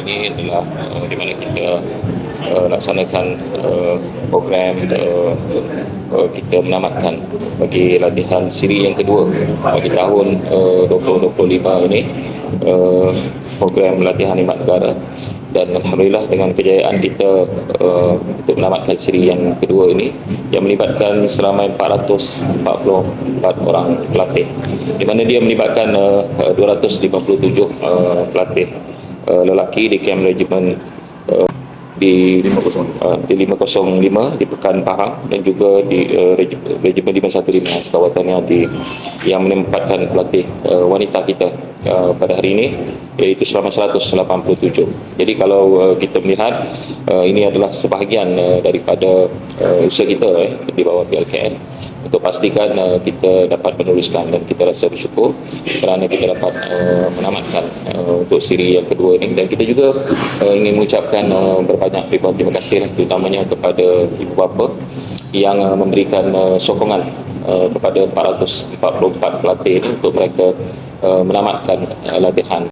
ini adalah uh, di mana kita uh, laksanakan uh, program uh, uh, kita menamatkan bagi latihan siri yang kedua bagi tahun uh, 2025 ini uh, program latihan khidmat negara. Dan Alhamdulillah dengan kejayaan kita uh, untuk menamatkan siri yang kedua ini yang melibatkan seramai 444 orang pelatih. Di mana dia melibatkan uh, 257 uh, pelatih uh, lelaki di camp regiment uh, di 505 uh, di 505 di Pekan Pahang dan juga di uh, Regimen 515 kawatannya di yang menempatkan pelatih uh, wanita kita uh, pada hari ini iaitu selama 187. Jadi kalau uh, kita melihat uh, ini adalah sebahagian daripada usaha kita eh, di bawah PLKN untuk pastikan kita dapat meneruskan dan kita rasa bersyukur kerana kita dapat menamatkan untuk siri yang kedua ini dan kita juga ingin mengucapkan berbanyak terima kasih terutamanya kepada ibu bapa yang uh, memberikan uh, sokongan uh, kepada 444 pelatih untuk mereka uh, menamatkan uh, latihan